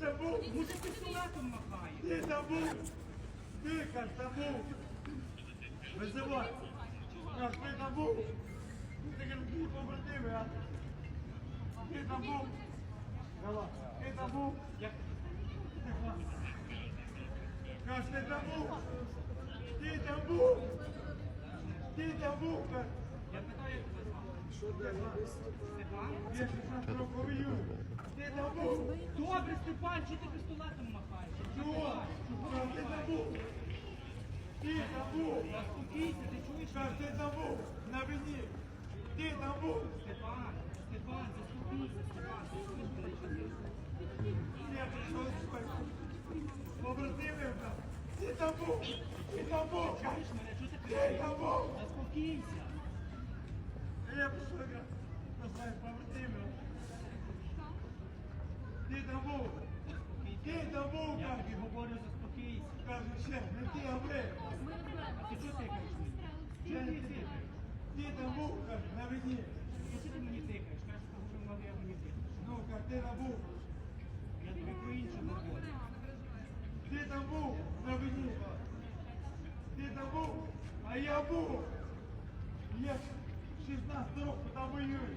забув? Може пістолетом махає. Ти забув? Ти, каж, забув. Визивай. Каж, ти забув. Ти каж, ти побратими, а? Ти забув. Давай. Ти забув. Як Каж, ти забув. Ти забув. Ти забув, я питаю, як тебе звати? Степан? Я ж на строку. Ти забув. Степан, чи ти пістолетом махаєш? Чого? Ти забув. Ти забув. Заспокійся, ти чуєш? Каж, ти забув. На війні. Ти забув. Степан, Степан, заспокійся, Степан. заспокійся. Я прийшов з свою. Побратимів там. Ти забув. Ти забув. Чуєш ти Ти забув. Заспокійся. Я прийшов на свою побратимів. Ти забув. Ти забув, Я кажу. тобі говорю, заспокійся. Кажу ще, не ти, а ви. А ти чого тикаєш мені? Чого ти тикаєш? Ти забув, кажу, на війні. Що ти мені тикаєш? Кажеш, що много я мені тикаєш. Ну, кажу, ти забув. Я тобі про інше говорю. Ти забув на війні. Ти забув, а я був. Я 16 років там воюю.